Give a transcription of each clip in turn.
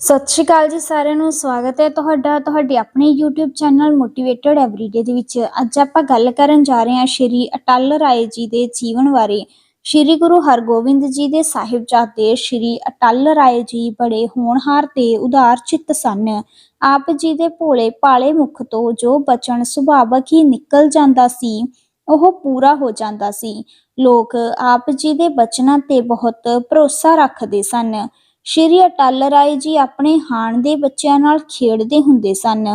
ਸਤਿ ਸ਼੍ਰੀ ਅਕਾਲ ਜੀ ਸਾਰਿਆਂ ਨੂੰ, ਸਵਾਗਤ ਹੈ ਤੁਹਾਡਾ, ਤੁਹਾਡੇ ਆਪਣੇ YouTube ਚੈਨਲ ਮੋਟੀਵੇਟਡ ਐਵਰੀਡੇ ਦੇ ਵਿੱਚ। ਅੱਜ ਆਪਾਂ ਗੱਲ ਕਰਨ ਜਾ ਰਹੇ ਹਾਂ ਸ਼੍ਰੀ ਅਟਲ ਰਾਏ ਜੀ ਦੇ ਜੀਵਨ ਬਾਰੇ। ਸ਼੍ਰੀ ਗੁਰੂ ਹਰਗੋਬਿੰਦ ਜੀ ਦੇ ਸਾਹਿਬਜ਼ਾਦੇ ਸ਼੍ਰੀ ਅਟਲ ਰਾਏ ਜੀ ਬੜੇ ਹੋਣਹਾਰ ਤੇ ਉਦਾਰ ਚਿੱਤ ਸਨ। ਆਪ ਜੀ ਦੇ ਭੋਲੇ ਭਾਲੇ ਮੁਖ ਤੋਂ ਜੋ ਬਚਨ ਸੁਭਾਵਕ ਹੀ ਨਿਕਲ ਜਾਂਦਾ ਸੀ, ਉਹ ਪੂਰਾ ਹੋ ਜਾਂਦਾ ਸੀ। ਲੋਕ ਆਪ ਜੀ ਦੇ ਬਚਨਾਂ ਤੇ ਬਹੁਤ ਭਰੋਸਾ ਰੱਖਦੇ ਸਨ। ਸ਼੍ਰੀ ਅਟਲ ਰਾਏ ਜੀ ਆਪਣੇ ਹਾਣ ਦੇ ਬੱਚਿਆਂ ਨਾਲ ਖੇਡਦੇ ਹੁੰਦੇ ਸਨ।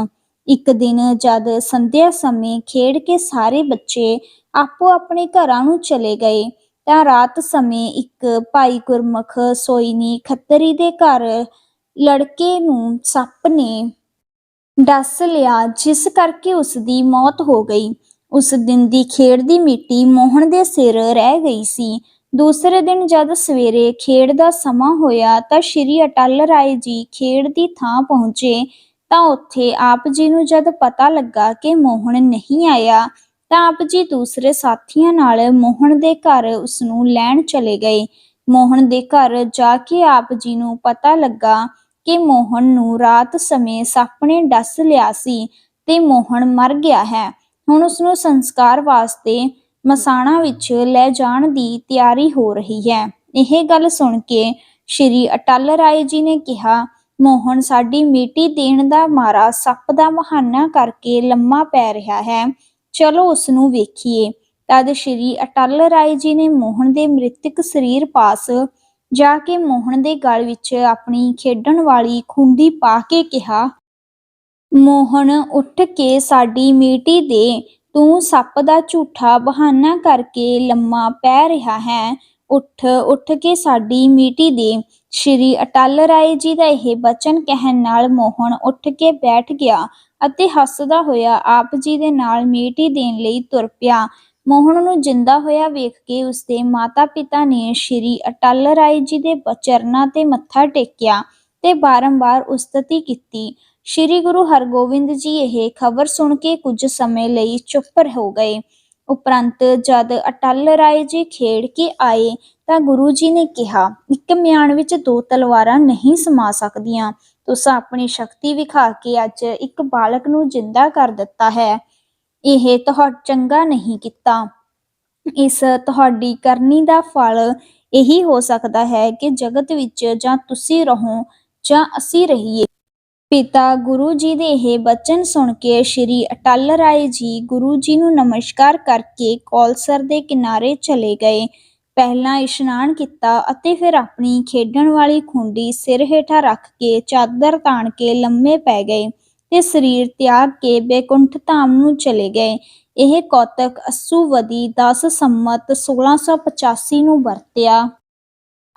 ਇੱਕ ਦਿਨ ਜਦ ਸੰਧਿਆ ਸਮੇਂ ਖੇਡ ਕੇ ਸਾਰੇ ਬੱਚੇ ਆਪੋ ਆਪਣੇ ਘਰਾਂ ਨੂੰ ਚਲੇ ਗਏ, ਤਾਂ ਰਾਤ ਸਮੇਂ ਇੱਕ ਭਾਈ ਗੁਰਮੁਖ ਸੋਈਨੀ ਖੱਤਰੀ ਦੇ ਘਰ ਲੜਕੇ ਨੂੰ ਸੱਪ ਨੇ ਡਸ ਲਿਆ, ਜਿਸ ਕਰਕੇ ਉਸ ਦੀ ਮੌਤ ਹੋ ਗਈ। ਉਸ ਦਿਨ ਦੀ ਖੇਡ ਦੀ ਮਿੱਟੀ ਮੋਹਨ ਦੇ ਸਿਰ ਰਹਿ ਗਈ ਸੀ। ਦੂਸਰੇ ਦਿਨ ਜਦ ਸਵੇਰੇ ਖੇਡ ਦਾ ਸਮਾਂ ਹੋਇਆ ਤਾਂ ਸ਼੍ਰੀ ਅਟਲ ਰਾਏ ਜੀ ਖੇਡ ਦੀ ਥਾਂ ਪਹੁੰਚੇ ਤਾਂ ਉੱਥੇ ਆਪ ਜੀ ਨੂੰ ਜਦ ਪਤਾ ਲੱਗਾ ਕਿ ਮੋਹਨ ਨਹੀਂ ਆਇਆ ਤਾਂ ਆਪ ਜੀ ਦੂਸਰੇ ਸਾਥੀਆਂ ਨਾਲ ਮੋਹਨ ਦੇ ਘਰ ਉਸ ਨੂੰ ਲੈਣ ਚਲੇ ਗਏ। ਮੋਹਨ ਦੇ ਘਰ ਜਾ ਕੇ ਆਪ ਜੀ ਨੂੰ ਪਤਾ ਲੱਗਾ ਕਿ ਮੋਹਨ ਨੂੰ ਰਾਤ ਸਮੇਂ ਸੱਪ ਨੇ ਡਸ ਲਿਆ ਸੀ ਤੇ ਮੋਹਨ ਮਰ ਗਿਆ ਹੈ। ਹੁਣ ਉਸ ਨੂੰ ਸੰਸਕਾਰ ਵਾਸਤੇ ਮਸਾਣਾ ਵਿੱਚ ਲੈ ਜਾਣ ਦੀ ਤਿਆਰੀ ਹੋ ਰਹੀ ਹੈ। ਇਹ ਗੱਲ ਸੁਣ ਕੇ ਸ਼੍ਰੀ ਅਟਲ ਰਾਏ ਜੀ ਨੇ ਕਿਹਾ, ਮੋਹਨ, ਸਾਡੀ ਮੀਟੀ ਦੇਣ ਦਾ ਮਾਰਾ ਸੱਪ ਦਾ ਬਹਾਨਾ ਕਰਕੇ ਲੰਮਾ ਪੈ ਰਿਹਾ ਹੈ। ਚਲੋ ਉਸ ਨੂੰ ਵੇਖੀਏ। ਤਦ ਸ਼੍ਰੀ ਅਟਲ ਰਾਏ ਜੀ ਨੇ ਮੋਹਨ ਦੇ ਮ੍ਰਿਤਕ ਸਰੀਰ ਪਾਸ ਜਾ ਕੇ ਮੋਹਨ ਦੇ ਗਲ ਵਿੱਚ ਆਪਣੀ ਖੇਡਣ ਵਾਲੀ ਖੁੰਡੀ ਪਾ ਕੇ ਕਿਹਾ, ਮੋਹਨ, ਉੱਠ ਕੇ ਸਾਡੀ ਮੀਟੀ ਦੇ ਤੂੰ ਸੱਪ ਦਾ ਝੂਠਾ ਬਹਾਨਾ ਕਰਕੇ ਲੰਮਾ ਪੈ ਰਿਹਾ ਹੈ। ਉੱਠ ਉੱਠ ਕੇ ਸਾਡੀ ਮੀਟੀ ਦੇ। ਸ਼੍ਰੀ ਅਟਲ ਰਾਏ ਜੀ ਦਾ ਇਹ ਬਚਨ ਕਹਿਣ ਨਾਲ ਮੋਹਨ ਉੱਠ ਕੇ ਬੈਠ ਗਿਆ ਅਤੇ ਹੱਸਦਾ ਹੋਇਆ ਆਪ ਜੀ ਦੇ ਨਾਲ ਮੀਟੀ ਦੇਣ ਲਈ ਤੁਰ ਪਿਆ। ਮੋਹਨ ਨੂੰ ਜਿੰਦਾ ਹੋਇਆ ਵੇਖ ਕੇ ਉਸਦੇ ਮਾਤਾ-ਪਿਤਾ ਨੇ ਸ਼੍ਰੀ ਅਟਲ ਰਾਏ ਜੀ ਦੇ ਚਰਨਾਂ ਤੇ ਮੱਥਾ ਟੇਕਿਆ ਤੇ ਬਾਰੰਬਾਰ ਉਸਤਤੀ ਕੀਤੀ। ਸ਼੍ਰੀ ਗੁਰੂ ਹਰਗੋਬਿੰਦ ਜੀ ਇਹ ਖਬਰ ਸੁਣ ਕੇ ਕੁਝ ਸਮੇਂ ਲਈ ਚੁੱਪ ਹੋ ਗਏ। ਉਪਰੰਤ ਜਦ ਅਟਲ ਰਾਏ ਜੀ ਖੇਡ ਕੇ ਆਏ ਤਾਂ ਗੁਰੂ ਜੀ ਨੇ ਕਿਹਾ, ਇੱਕ ਮਿਆਨ ਵਿੱਚ ਦੋ ਤਲਵਾਰਾਂ ਨਹੀਂ ਸਮਾ ਸਕਦੀਆਂ। ਤੁਸੀਂ ਆਪਣੀ ਸ਼ਕਤੀ ਵਿਖਾ ਕੇ ਅੱਜ ਇੱਕ ਬਾਲਕ ਨੂੰ ਜਿੰਦਾ ਕਰ ਦਿੱਤਾ ਹੈ। ਇਹ ਤੁਹਾਡ ਚੰਗਾ ਨਹੀਂ ਕੀਤਾ। ਇਸ ਤੁਹਾਡੀ ਕਰਨੀ ਦਾ ਫਲ ਇਹੀ ਹੋ ਸਕਦਾ ਹੈ ਕਿ ਜਗਤ ਵਿੱਚ ਜਾਂ ਤੁਸੀਂ ਰਹੋ ਜਾਂ ਅਸੀਂ ਰਹੀਏ। ਪਿਤਾ ਗੁਰੂ ਜੀ ਦੇ ਇਹ ਬਚਨ ਸੁਣ ਕੇ ਸ਼੍ਰੀ ਅਟਲ ਰਾਏ ਜੀ ਗੁਰੂ ਜੀ ਨੂੰ ਨਮਸਕਾਰ ਕਰਕੇ ਕੌਲਸਰ ਦੇ ਕਿਨਾਰੇ ਚਲੇ ਗਏ। ਪਹਿਲਾਂ ਇਸ਼ਨਾਨ ਕੀਤਾ ਅਤੇ ਫਿਰ ਆਪਣੀ ਖੇਡਣ ਵਾਲੀ ਖੁੰਡੀ ਸਿਰ ਹੇਠਾਂ ਰੱਖ ਕੇ ਚਾਦਰ ਤਾਣ ਕੇ ਲੰਮੇ ਪੈ ਗਏ ਤੇ ਸਰੀਰ ਤਿਆਗ ਕੇ ਬੇਕੁੰਠ ਧਾਮ ਨੂੰ ਚਲੇ ਗਏ। ਇਹ ਕੌਤਕ ਅਸੂਵਦੀ 10 ਸੰਮਤ 1685 ਨੂੰ ਵਰਤਿਆ।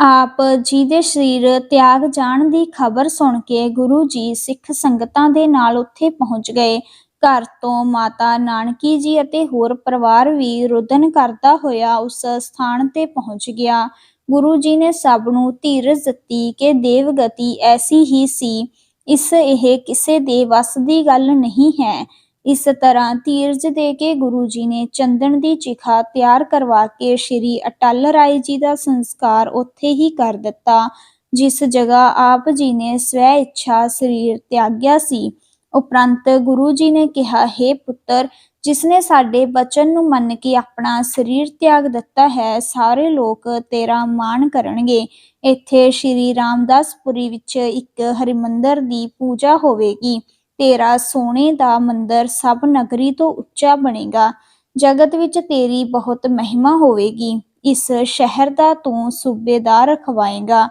ਆਪ ਜੀ ਦੇ ਸਰੀਰ ਤਿਆਗ ਜਾਣ ਦੀ ਖਬਰ ਸੁਣ ਕੇ ਗੁਰੂ ਜੀ ਸਿੱਖ ਸੰਗਤਾਂ ਦੇ ਨਾਲ ਉੱਥੇ ਪਹੁੰਚ ਗਏ। ਘਰ ਤੋਂ ਮਾਤਾ ਨਾਨਕੀ ਜੀ ਅਤੇ ਹੋਰ ਪਰਿਵਾਰ ਵੀ ਰੁਦਨ ਕਰਦਾ ਹੋਇਆ ਉਸ ਸਥਾਨ ਤੇ ਪਹੁੰਚ ਗਿਆ। ਗੁਰੂ ਜੀ ਨੇ ਸਭ ਨੂੰ ਧੀਰਜ ਦਿੱਤੀ ਕਿ ਦੇਵ ਗਤੀ ਐਸੀ ਹੀ ਸੀ। ਇਸ ਇਹ ਕਿਸੇ ਦੇ ਵੱਸ ਦੀ ਗੱਲ ਨਹੀਂ ਹੈ। ਇਸ ਤਰ੍ਹਾਂ ਧੀਰਜ ਦੇ ਕੇ ਗੁਰੂ ਜੀ ਨੇ ਚੰਦਨ ਦੀ ਚਿਖਾ ਤਿਆਰ ਕਰਵਾ ਕੇ ਸ਼੍ਰੀ ਅਟਲ ਰਾਏ ਜੀ ਦਾ ਸੰਸਕਾਰ ਉੱਥੇ ਹੀ ਕਰ ਦਿੱਤਾ, ਜਿਸ ਜਗ੍ਹਾ ਆਪ ਜੀ ਨੇ ਸਵੈ ਇੱਛਾ ਸਰੀਰ ਤਿਆਗਿਆ ਸੀ। ਉਪਰੰਤ ਗੁਰੂ ਜੀ ਨੇ ਕਿਹਾ, ਹੈ ਪੁੱਤਰ ਜਿਸਨੇ ਸਾਡੇ ਬਚਨ ਨੂੰ ਮੰਨ ਕੇ ਆਪਣਾ ਸਰੀਰ ਤਿਆਗ ਦਿੱਤਾ ਹੈ, ਸਾਰੇ ਲੋਕ ਤੇਰਾ ਮਾਣ ਕਰਨਗੇ। ਇੱਥੇ ਸ਼੍ਰੀ ਰਾਮਦਾਸਪੁਰੀ ਵਿੱਚ ਇੱਕ ਹਰਿਮੰਦਰ ਦੀ ਪੂਜਾ ਹੋਵੇਗੀ। ਤੇਰਾ ਸੋਨੇ ਦਾ ਮੰਦਰ ਸਭ ਨਗਰੀ ਤੋਂ ਉੱਚਾ ਬਣੇਗਾ। ਜਗਤ ਵਿੱਚ ਤੇਰੀ ਬਹੁਤ ਮਹਿਮਾ ਹੋਵੇਗੀ। ਇਸ ਸ਼ਹਿਰ ਦਾ ਤੂੰ ਸੂਬੇਦਾਰ ਰਖਵਾਏਗਾ।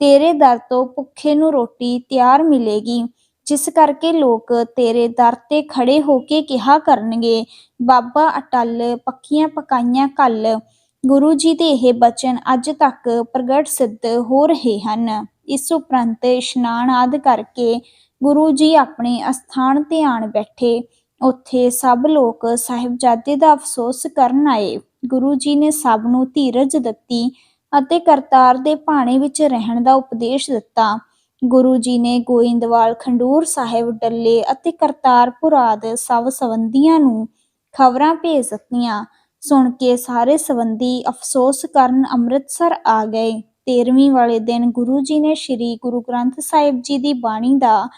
ਤੇਰੇ ਦਰ ਤੋਂ ਭੁੱਖੇ ਨੂੰ ਰੋਟੀ ਤਿਆਰ ਮਿਲੇਗੀ। ਜਿਸ ਕਰਕੇ ਲੋਕ ਤੇਰੇ ਦਰ ਤੇ ਖੜੇ ਹੋ ਕੇ ਕਿਹਾ ਕਰਨਗੇ, ਬਾਬਾ ਅਟਲ, ਪੱਕੀਆਂ ਪਕਾਈਆਂ ਕੱਲ। ਗੁਰੂ ਜੀ ਦੇ ਇਹ ਬਚਨ ਅੱਜ ਤੱਕ ਪ੍ਰਗਟ ਸਿੱਧ ਹੋ ਰਹੇ ਹਨ। ਇਸ ਉਪਰੰਤ ਇਸ਼ਨਾਨ ਆਦ ਕਰਕੇ ਗੁਰੂ ਜੀ ਆਪਣੇ ਅਸਥਾਨ ਤੇ ਆਣ ਬੈਠੇ। ਉੱਥੇ ਸਭ ਲੋਕ ਸਾਹਿਬਜ਼ਾਦੇ ਦਾ ਅਫਸੋਸ ਕਰਨ ਆਏ। ਗੁਰੂ ਜੀ ਨੇ ਸਭ ਨੂੰ ਧੀਰਜ ਦਿੱਤੀ ਅਤੇ ਕਰਤਾਰ ਦੇ ਭਾਣੇ ਵਿੱਚ ਰਹਿਣ ਦਾ ਉਪਦੇਸ਼ ਦਿੱਤਾ। ਗੁਰੂ ਜੀ ਨੇ ਗੋਇੰਦਵਾਲ ਖੰਡੂਰ ਸਾਹਿਬ ਡੱਲੇ ਅਤੇ ਕਰਤਾਰਪੁਰ ਆਦਿ ਸਭ ਸੰਬੰਧੀਆਂ ਨੂੰ ਖਬਰਾਂ ਭੇਜ ਦਿੱਤੀਆਂ। ਸੁਣ ਕੇ ਸਾਰੇ ਸੰਬੰਧੀ ਅਫਸੋਸ ਕਰਨ ਅੰਮ੍ਰਿਤਸਰ ਆ ਗਏ। 13ਵੀਂ ਵਾਲੇ ਦਿਨ ਗੁਰੂ ਜੀ ਨੇ ਸ੍ਰੀ ਗੁਰੂ ਗ੍ਰੰਥ ਸਾਹਿਬ ਜੀ ਦੀ ਬਾਣੀ ਦਾ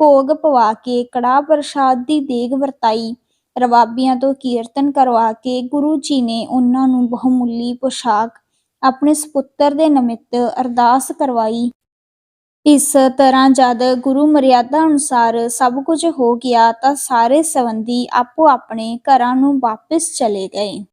ਭੋਗ ਪਵਾ ਕੇ ਕੜਾਹ ਪ੍ਰਸ਼ਾਦ ਦੀ ਦੇਗ ਵਰਤਾਈ। ਰਵਾਬੀਆਂ ਤੋਂ ਕੀਰਤਨ ਕਰਵਾ ਕੇ ਗੁਰੂ ਜੀ ਨੇ ਉਹਨਾਂ ਨੂੰ ਬਹੁਮੁੱਲੀ ਪੋਸ਼ਾਕ ਆਪਣੇ ਸਪੁੱਤਰ ਦੇ ਨਿਮਿਤ ਅਰਦਾਸ ਕਰਵਾਈ। ਇਸ ਤਰ੍ਹਾਂ ਜਦ ਗੁਰੂ ਮਰਿਆਦਾ ਅਨੁਸਾਰ ਸਭ ਕੁਝ ਹੋ ਗਿਆ ਤਾਂ ਸਾਰੇ ਸੰਬੰਧੀ ਆਪੋ ਆਪਣੇ ਘਰਾਂ ਨੂੰ ਵਾਪਸ ਚਲੇ ਗਏ।